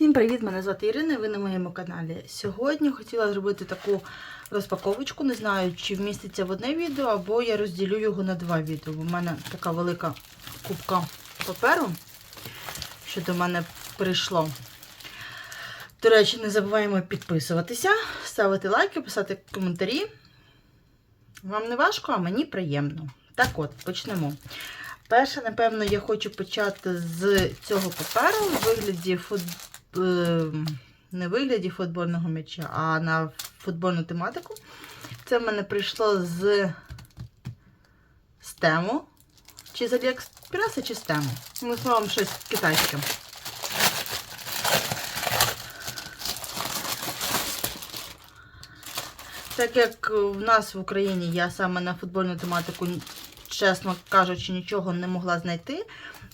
Всім привіт! Мене звати Ірина, ви на моєму каналі. Сьогодні хотіла зробити таку розпаковочку. Не знаю, чи вміститься в одне відео, або я розділю його на два відео. В мене така велика кубка паперу, що до мене прийшло. До речі, не забуваємо підписуватися, ставити лайки, писати коментарі. Вам не важко, а мені приємно. Так от, почнемо. Перше, напевно, я хочу почати з цього паперу в вигляді фут... е, не вигляді футбольного м'яча, а на футбольну тематику. Це в мене прийшло з стему. Чи з Аліекспреса, чи з тему. Ну, словом, щось китайське. Так як в нас в Україні я саме на футбольну тематику чесно кажучи, нічого не могла знайти,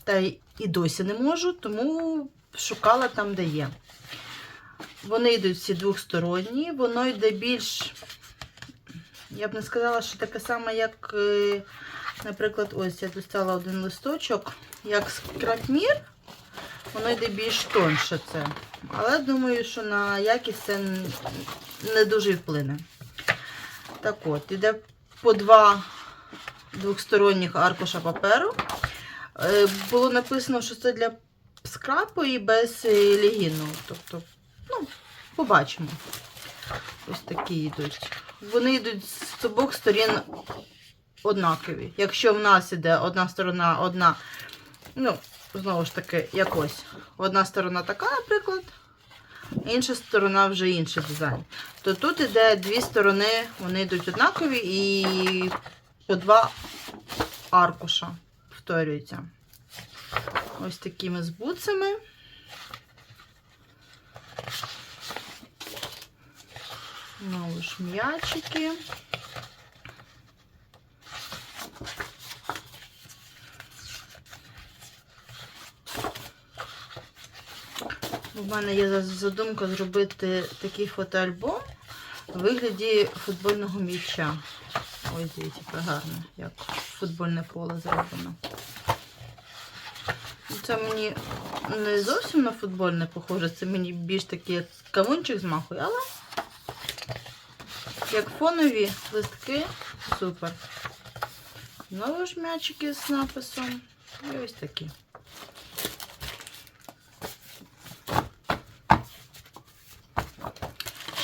та й і досі не можу, тому шукала там, де є. Вони йдуть всі двохсторонні, воно йде більш, я б не сказала, що таке саме, як, е, наприклад, ось я достала один листочок, як скрапмір, воно йде більш тонше це. Але думаю, що на якість це не дуже вплине. Так от, іде по два двохсторонніх аркуша паперу. Е, Було написано, що це для скрапу і без лігіну. Тобто, ну, побачимо. Ось такі йдуть. Вони йдуть з обох сторін однакові. Якщо в нас іде одна сторона, одна, ну, знову ж таки, якось. Одна сторона така, наприклад, інша сторона вже інший дизайн. То тут іде дві сторони, вони йдуть однакові і по два аркуша повторюється. Ось такими з буцами. Знову ж м'ячики. У мене є задумка зробити такий фотоальбом у вигляді футбольного м'яча. Ось дивіться, гарно, як футбольне поле зроблено. Це мені не зовсім на футбольне похоже, це мені більш такий кавунчик змахує, але як фонові листки, супер. Знову ж м'ячики з написом. І ось такі.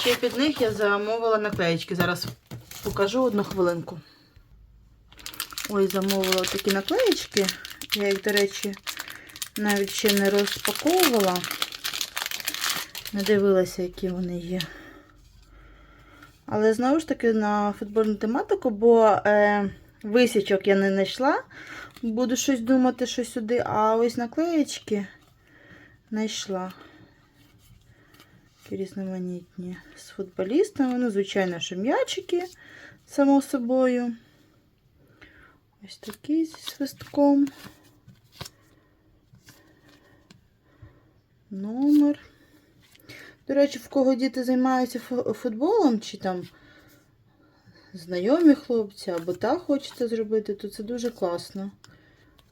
Ще під них я замовила наклеєчки. Зараз покажу одну хвилинку. Ой, замовила такі наклеєчки. Я їх, до речі, навіть ще не розпаковувала. Не дивилася, які вони є. Але знову ж таки на футбольну тематику, бо е, висічок я не знайшла. Буду щось думати, що сюди, а ось наклеєчки знайшла. Різноманітні з футболістами. Ну, звичайно, що м'ячики, само собою. Ось такий зі свистком. Номер. До речі, в кого діти займаються футболом, чи там знайомі хлопці, або так хочете зробити, то це дуже класно.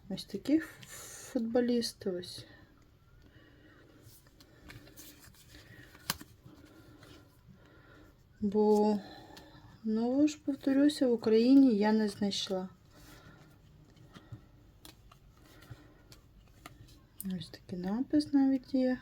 Ось такі футболісти ось. Бо, ну ж, повторюся, в Україні я не знайшла. такий напис навіть є.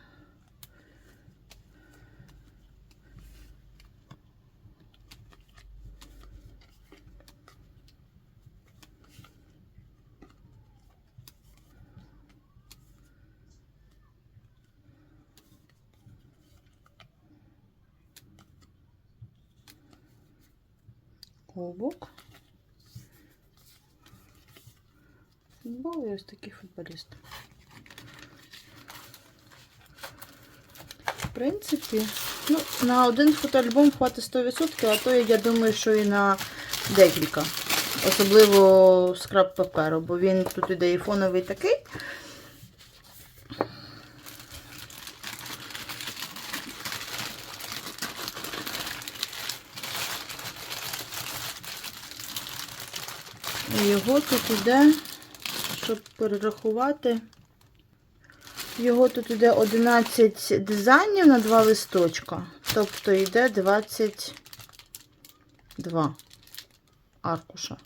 Кубок. Футбол і ось такий футболіст. Принципі, ну, на один фотоальбом хватить 100%, а то я думаю, що і на декілька. Особливо скраб паперу, бо він тут іде і фоновий такий. І його тут іде, щоб перерахувати Його тут йде 11 дизайнів на два листочка. Тобто йде 22 аркуша.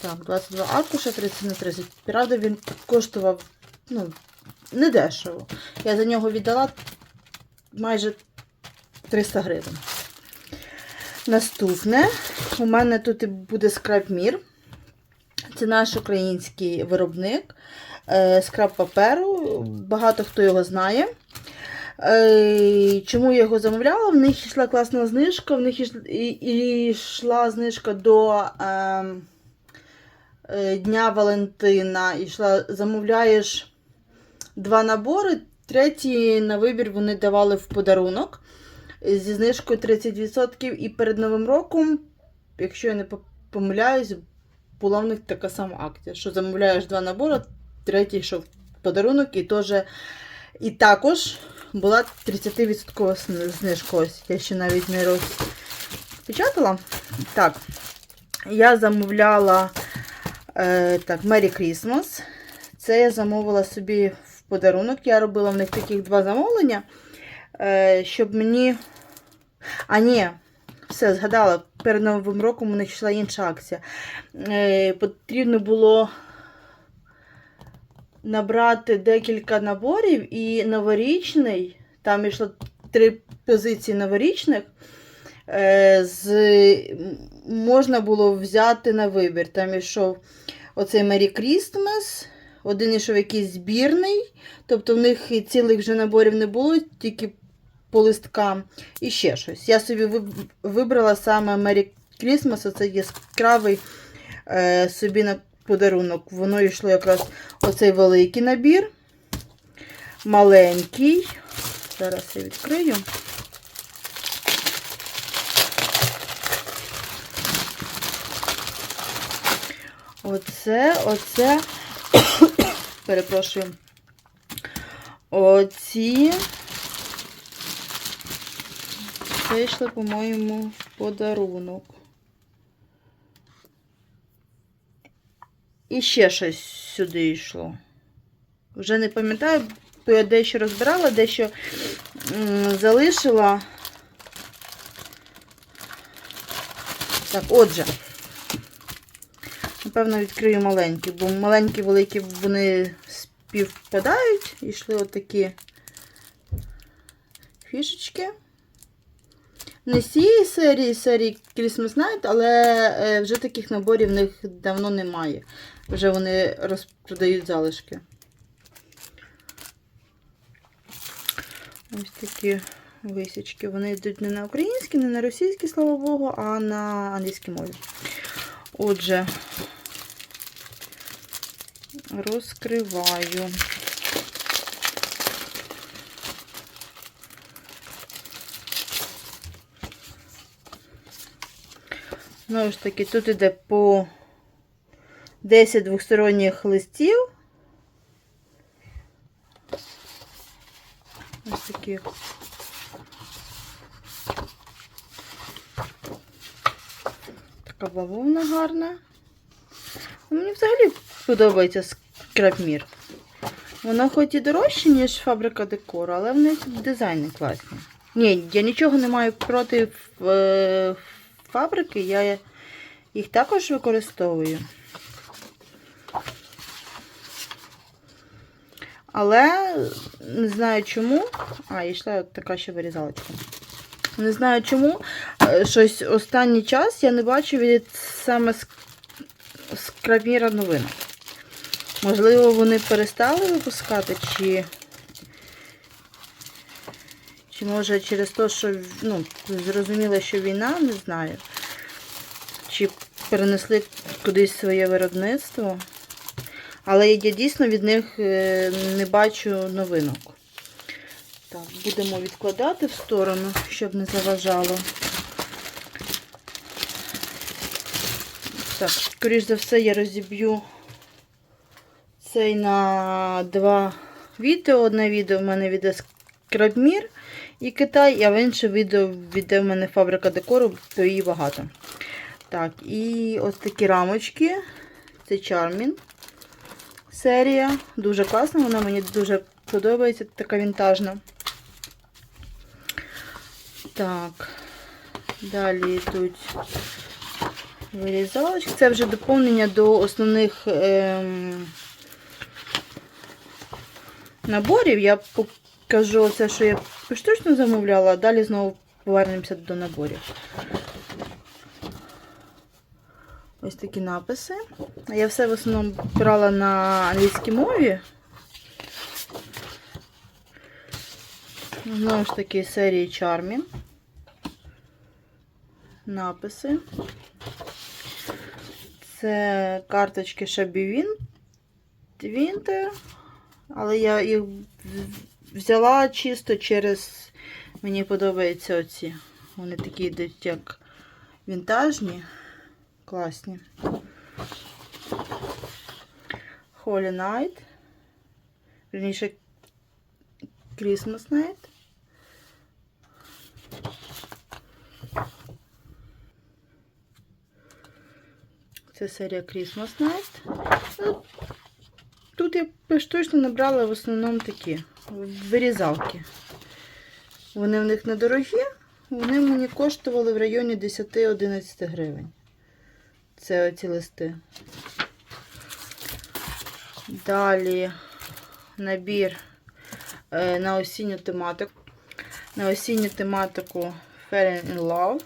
Так, 22 аркуша 30 на 30. Правда, він коштував ну, недешево. Я за нього віддала майже 300 гривень. Наступне, у мене тут буде скрабмір. Це наш український виробник скраб паперу. Багато хто його знає. Е, Чому я його замовляла? В них йшла класна знижка, в них йшла, знижка до е, е, Дня Валентина. Йшла, замовляєш два набори, третій на вибір вони давали в подарунок зі знижкою 30%. І перед Новим роком, якщо я не помиляюсь, була в них така сама акція, що замовляєш два набори, третій в подарунок, і теж і також була 30% сни- знижка. Ось я ще навіть не розпечатала. Так, я замовляла е, так, Merry Christmas. Це я замовила собі в подарунок. Я робила в них таких два замовлення, е, щоб мені. А, ні, все, згадала, перед Новим роком у них йшла інша акція. Е, потрібно було набрати декілька наборів і новорічний, там йшло три позиції новорічних. Е, з, можна було взяти на вибір. Там йшов оцей Merry Christmas, один йшов якийсь збірний, тобто в них цілих вже наборів не було, тільки по листкам і ще щось. Я собі вибрала саме Merry Christmas, оце яскравий е, собі на подарунок. Воно йшло якраз оцей великий набір, маленький. Зараз я відкрию. Оце, оце, перепрошую. Оці. Це йшло, по-моєму, подарунок. І ще щось сюди йшло. Вже не пам'ятаю, бо я дещо розбирала, дещо залишила. Так, отже. Напевно, відкрию маленькі, бо маленькі, великі вони співпадають. І йшли отакі фішечки. Не цієї серії, серії Christmas Night, але е, вже таких наборів в них давно немає. Вже вони розпродають залишки. Ось такі висічки. Вони йдуть не на українській, не на російській, слава Богу, а на англійській мові. Отже, розкриваю. Знову ж таки, тут іде по 10 двосторонніх листів. Ось такі. Така бавовна гарна. Ну, Мені взагалі подобається скрабмір. Воно хоч і дорожче, ніж фабрика декору, але в них дизайни класні. Ні, я нічого не маю проти е, фабрики, я їх також використовую. Але не знаю чому. А, йшла така ще вирізалочка. Не знаю чому. е, Щось останній час я не бачу від саме ск- скрабміра новинок. Можливо, вони перестали випускати, чи. Чи може через те, що ну, зрозуміло, що війна, не знаю. Чи перенесли кудись своє виробництво. Але я дійсно від них е, не бачу новинок. Так, будемо відкладати в сторону, щоб не заважало. Так, скоріш за все, я розіб'ю цей на два відео. Одне відео в мене віде Скрабмір і Китай, а в інше відео віде в мене фабрика декору, то її багато. Так, і ось такі рамочки. Це Charmin. серія. Дуже класна, вона мені дуже подобається, така вінтажна. Так, далі йдуть вирізалочки. Це вже доповнення до основних ем, наборів. Я покажу це, що я поштучно замовляла, а далі знову повернемося до наборів. Ось такі написи. Я все в основному брала на англійській мові. Знову ж таки, серії Charming. Написи. Це карточки Shabby Winter. Але я їх взяла чисто через. Мені подобаються оці. Вони такі йдуть як вінтажні. Класні. Holy Night. Верніше Christmas Night. Це серія Christmas Night. Ну, Тут я поштучно набрала в основному такі вирізалки. Вони в них недорогі, вони мені коштували в районі 10-11 гривень. Це оці листи. Далі набір е, на осінню тематику. На осінню тематику Falling in Love.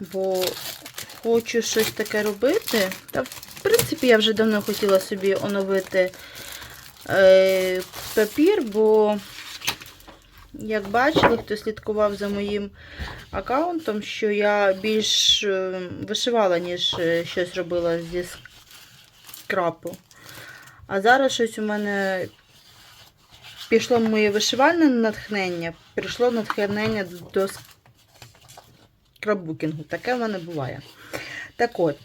Бо хочу щось таке робити. Та, в принципі, я вже давно хотіла собі оновити е, папір, бо, як бачили, хто слідкував за моїм аккаунтом, що я більш е, вишивала, ніж е, щось робила зі скрапу. А зараз щось у мене пішло моє вишивальне натхнення, прийшло натхнення до скраббукінгу. Таке в мене буває. Так от,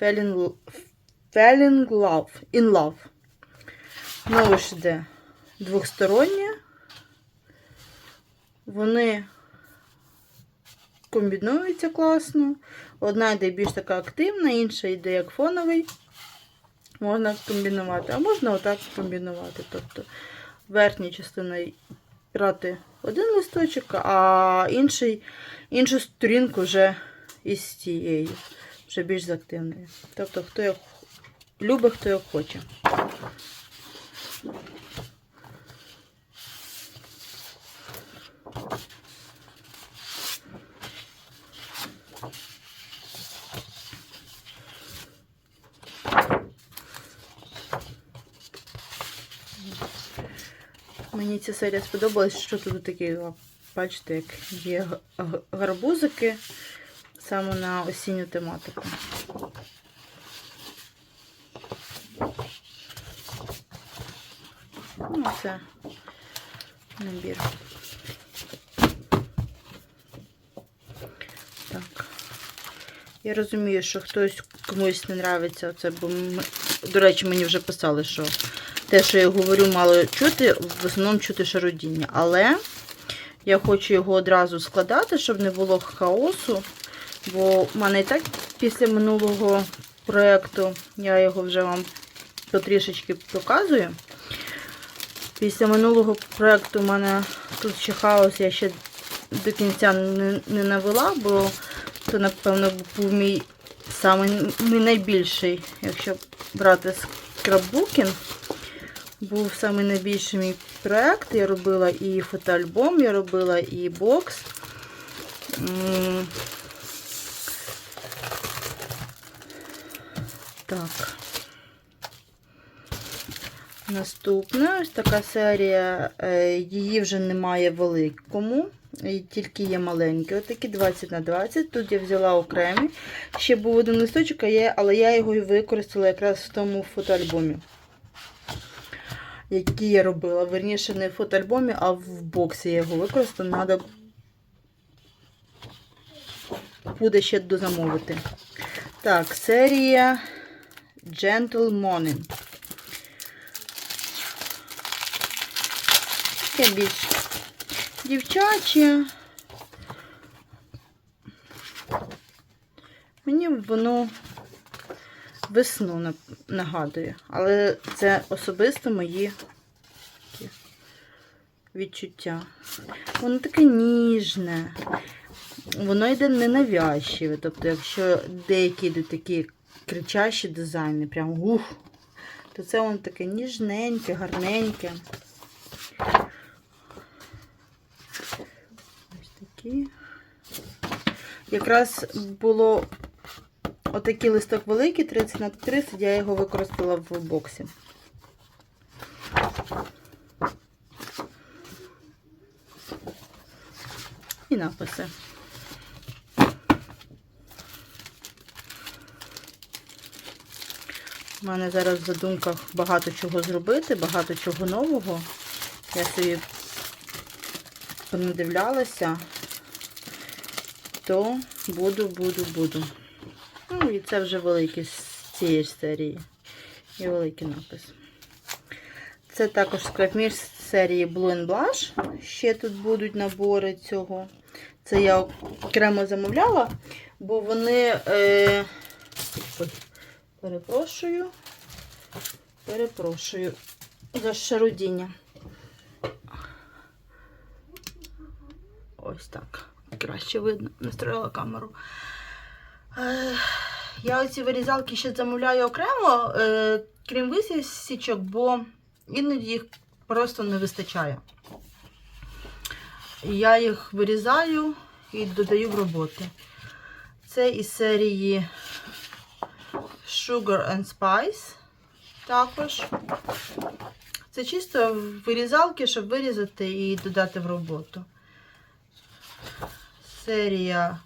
Falling, Falling Love, in Love. Знову ж йде двохстороннє. Вони комбінуються класно. Одна йде більш така активна, інша йде як фоновий. Можна комбінувати, а можна отак комбінувати. Тобто верхня частина брати один листочок, а інший, іншу сторінку вже із тією, вже більш з активною. Тобто, хто як любить, хто як хоче. Мені ця серія сподобалась, що тут такі, бачите, як є гарбузики саме на осінню тематику. Ну, це набір. Так. Я розумію, що хтось комусь не нравиться це, бо ми... до речі, мені вже писали, що те, що я говорю, мало чути, в основному чути шародіння. Але я хочу його одразу складати, щоб не було хаосу. Бо в мене і так після минулого проєкту, я його вже вам потрішечки показую. Після минулого проєкту в мене тут ще хаос, я ще до кінця не, не навела, бо це, напевно, був мій самий мій найбільший, якщо брати скраббукінг. Був самий найбільший мій проєкт. Я робила і фотоальбом, я робила і бокс. Так. Наступна ось така серія, е, її вже немає великому, тільки є маленькі, отакі 20 на 20. Тут я взяла окремі. Ще був один листочок, але я його використала якраз в тому фотоальбомі які я робила. Верніше, не в фотоальбомі, а в боксі я його використала. Треба буде ще дозамовити. Так, серія Gentle Morning. Таке більш дівчаче. Мені воно весну нагадує. Але це особисто мої відчуття. Воно таке ніжне. Воно йде ненавязчиве. Тобто, якщо деякі йдуть такі кричащі дизайни, прям ух, то це воно таке ніжненьке, гарненьке. Ось такі. Якраз було отакий листок великий, 30 на 30, я його використала в боксі. І написи. У мене зараз в задумках багато чого зробити, багато чого нового. Я собі понадивлялася, то буду, буду, буду. Ну, і це вже великий з цієї ж серії. І великий напис. Це також скрапмір з серії Blue Blush. Ще тут будуть набори цього. Це я окремо замовляла, бо вони. Е... Перепрошую. Перепрошую за шарудіння. Ось так. Краще видно. Настроїла камеру. Е, я оці вирізалки ще замовляю окремо, е, крім висічок, бо іноді їх просто не вистачає. Я їх вирізаю і додаю в роботи. Це із серії Sugar and Spice також. Це чисто вирізалки, щоб вирізати і додати в роботу. Серія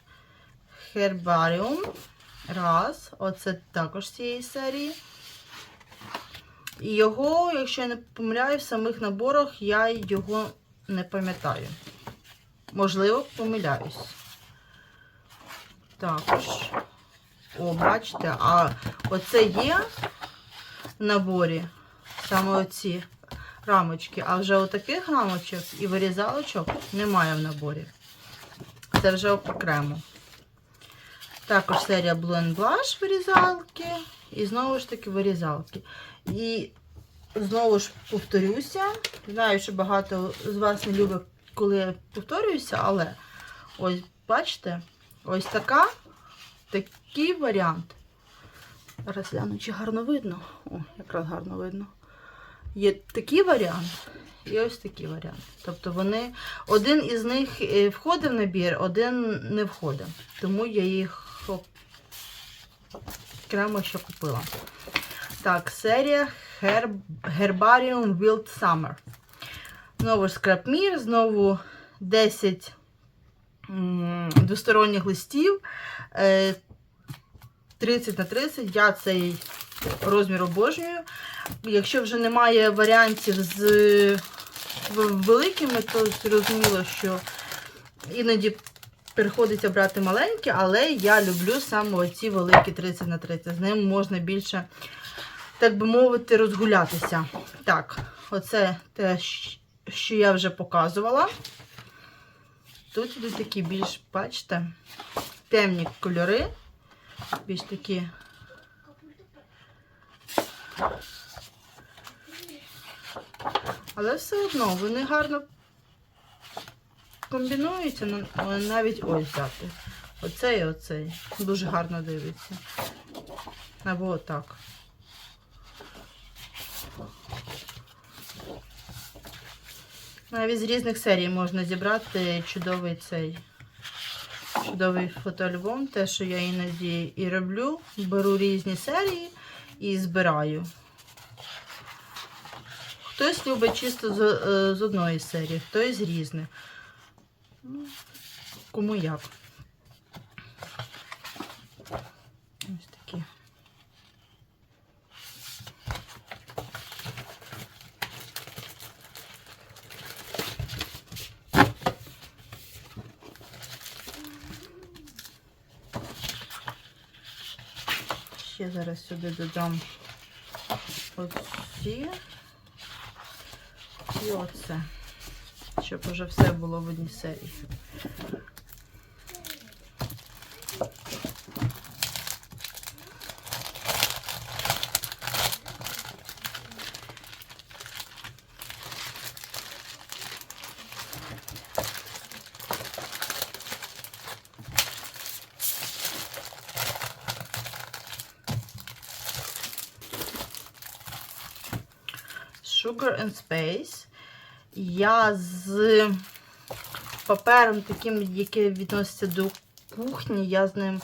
Herbarium. Раз. Оце також з цієї серії. І його, якщо я не помиляю, в самих наборах я його не пам'ятаю. Можливо, помиляюсь. Також. О, бачите, а оце є в наборі, саме оці рамочки, а вже отаких рамочок і вирізалочок немає в наборі. Це вже окремо. Також серія Blue and Blush вирізалки. І знову ж таки вирізалки. І знову ж повторюся. Знаю, що багато з вас не любить, коли я повторююся, але ось бачите, ось така, такий варіант. Зараз гляну, чи гарно видно. О, якраз гарно видно. Є такий варіант і ось такий варіант. Тобто вони, один із них е, входить в набір, один не входить. Тому я їх окремо ще купила. Так, серія Herb... Herbarium Wild Summer. Знову скрапмір, знову 10 двосторонніх листів. е, 30 на 30. Я цей розмір обожнюю. Якщо вже немає варіантів з великими, то зрозуміло, що іноді приходиться брати маленькі, але я люблю саме оці великі 30 на 30. З ним можна більше, так би мовити, розгулятися. Так, оце те, що я вже показувала. Тут ідуть такі більш, бачите, темні кольори, більш такі. Але все одно вони гарно комбінуються, ну, але навіть ось взяти. Оцей і оцей. Дуже гарно дивиться. Або отак. Навіть з різних серій можна зібрати чудовий цей чудовий фотоальбом. Те, що я іноді і роблю. Беру різні серії і збираю. Хтось любить чисто з, е, з одної серії, хтось з різних. Ну, Кому як. Ось такі. Ще зараз сюди додам оці і оце, щоб уже все було в одній серії. Sugar and Space. Я з папером таким, який відноситься до кухні, я з ним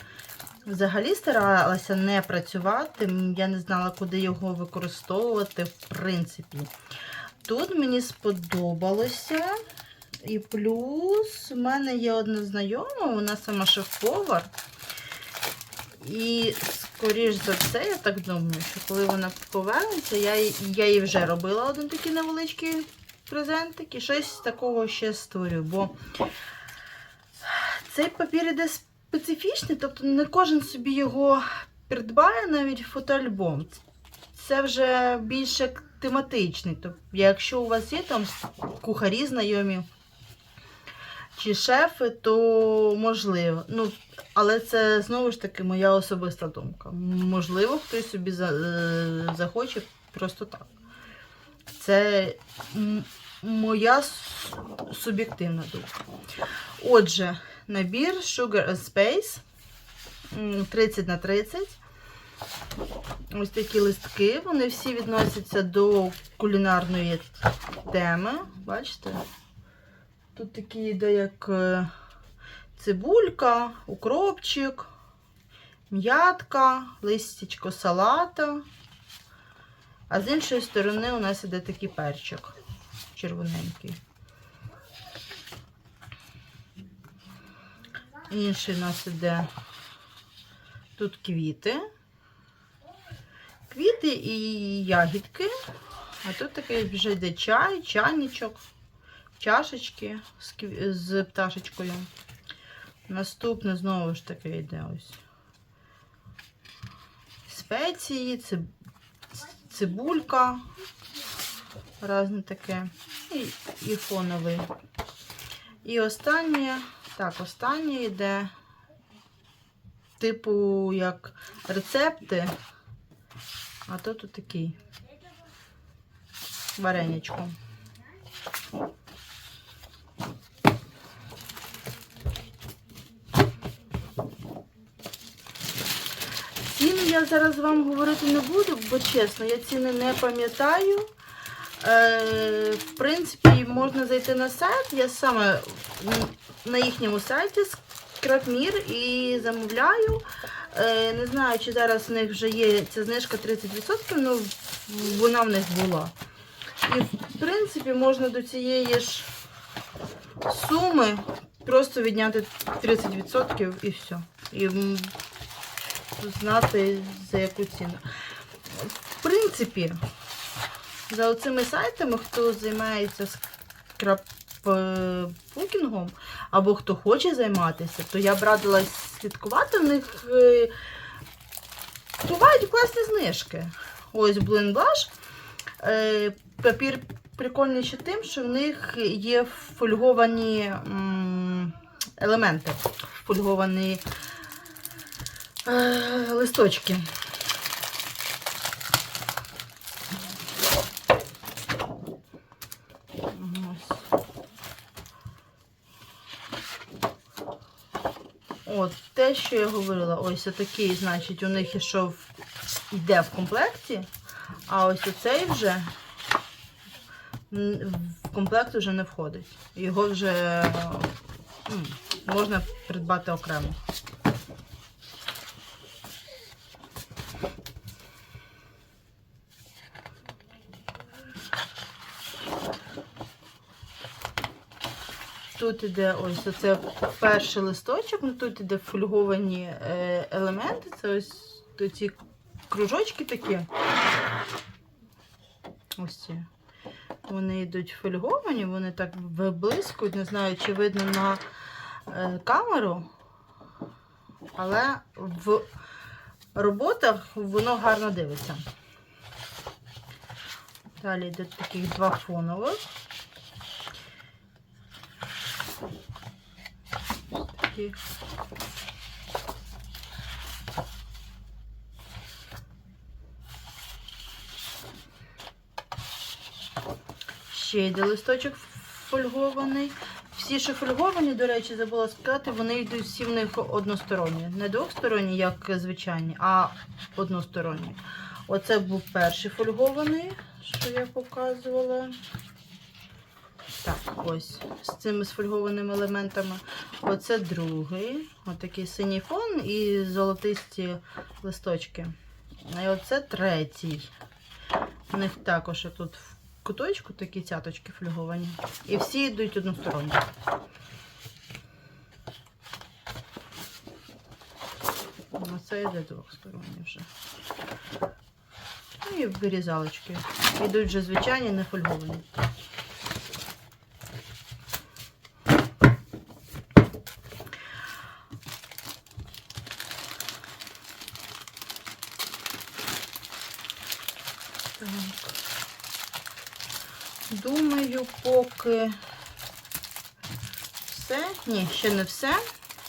взагалі старалася не працювати. Я не знала, куди його використовувати, в принципі. Тут мені сподобалося. І плюс в мене є одна знайома, вона сама шеф-повар. І, скоріш за все, я так думаю, що коли вона повернеться, я, я їй вже робила один такий невеличкий презентик і щось такого ще створю. Бо цей папір іде специфічний, тобто не кожен собі його придбає, навіть фотоальбом. Це вже більше тематичний. Тобто, якщо у вас є там кухарі знайомі чи шефи, то можливо. Ну, але це знову ж таки моя особиста думка. Можливо, хтось собі е, захоче просто так. Це моя суб'єктивна думка. Отже, набір Sugar and Space 30 на 30. Ось такі листки. Вони всі відносяться до кулінарної теми. Бачите? Тут такі йде як е, цибулька, укропчик, м'ятка, листячко салата. А з іншої сторони у нас іде такий перчик червоненький. Інший у нас іде тут квіти. Квіти і ягідки. А тут такий вже йде чай, чайничок, чашечки з, з пташечкою. Наступне знову ж таки йде ось. Спеції, циб... цибулька. Разне таке. І, і фоновий. І останнє, так, останнє йде, типу, як рецепти. А то тут такий вареничко. Ціни я зараз вам говорити не буду, бо чесно, я ціни не пам'ятаю. Е, в принципі, можна зайти на сайт. Я саме на їхньому сайті Скрапмір і замовляю. Е, не знаю, чи зараз в них вже є ця знижка 30%, але вона в них була. І в принципі можна до цієї ж суми просто відняти 30% і все. І знати за яку ціну. В принципі, за оцими сайтами, хто займається скрапбукінгом, або хто хоче займатися, то я б радила слідкувати в них. е, Бувають класні знижки. Ось Blush. Е, Папір прикольний ще тим, що в них є фольговані елементи, фольговані листочки. Ось. От, те, що я говорила, ось такий, значить, у них ішов, йде в комплекті, а ось оцей вже в комплект вже не входить. Його вже можна придбати окремо. Тут іде ось оце перший листочок, ну тут іде фольговані е, елементи. Це ось ці кружочки такі. Ось ці. Вони йдуть фольговані, вони так виблискують, не знаю, чи видно на е, камеру, але в роботах воно гарно дивиться. Далі йде таких два фонових. Такі. Ще йде листочок фольгований. Всі, що фольговані, до речі, забула сказати, вони йдуть всі в них односторонні. Не двосторонні, як звичайні, а односторонні. Оце був перший фольгований, що я показувала. Ось з цими сфольгованими елементами. Оце другий. Отакий синій фон і золотисті листочки. І оце третій. У них також тут в куточку такі цяточки фольговані. І всі йдуть односторонні. Оце йде двохсторонні вже. Ну і вирізалочки. Йдуть вже звичайні, не фольговані. Так. Думаю, поки все. Ні, ще не все.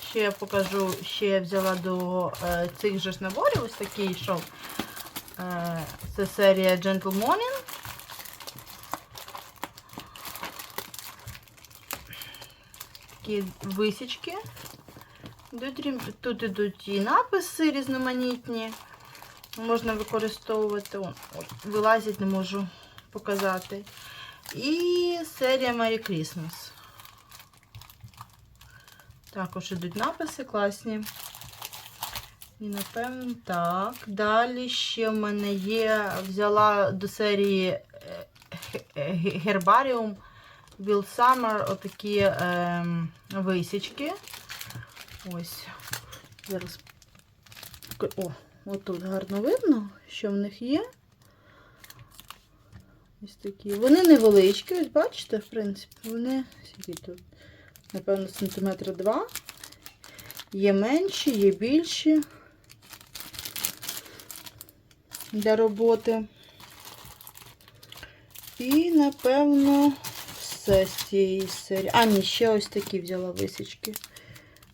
Ще я покажу, ще я взяла до е, цих же ж наборів. Ось такий йшов. Е, це серія Gentle Morning. Такі висічки. Тут ідуть і написи різноманітні. Можна використовувати. О, ой, вилазять, не можу показати. І серія Merry Christmas. Також ідуть написи класні. І напевно так. Далі ще в мене є, взяла до серії е, ге- ге- Will Summer отакі ем, висічки. Ось. Зараз. О, отут гарно видно, що в них є. Ось такі. Вони невеличкі, ось бачите, в принципі, вони скільки тут, напевно, сантиметра два. Є менші, є більші для роботи. І, напевно, все з цієї серії. А, ні, ще ось такі взяла висічки.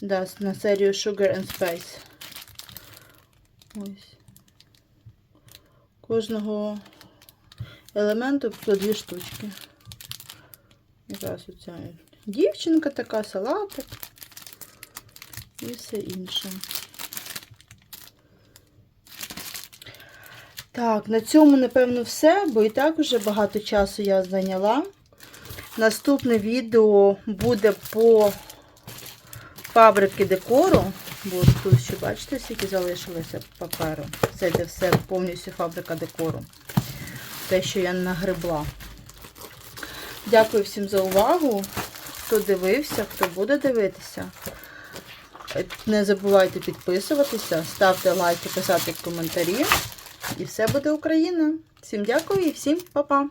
Да, на серію Sugar and Spice. Ось. Кожного елементу по дві штучки. Якраз оця дівчинка така, салатик і все інше. Так, на цьому, напевно, все, бо і так вже багато часу я зайняла. Наступне відео буде по фабрики декору. Бо тут ще бачите, скільки залишилося паперу. Це йде все повністю фабрика декору. Те, що я нагребла. Дякую всім за увагу. Хто дивився, хто буде дивитися. Не забувайте підписуватися, ставте лайки, писати коментарі. І все буде Україна. Всім дякую і всім па-па!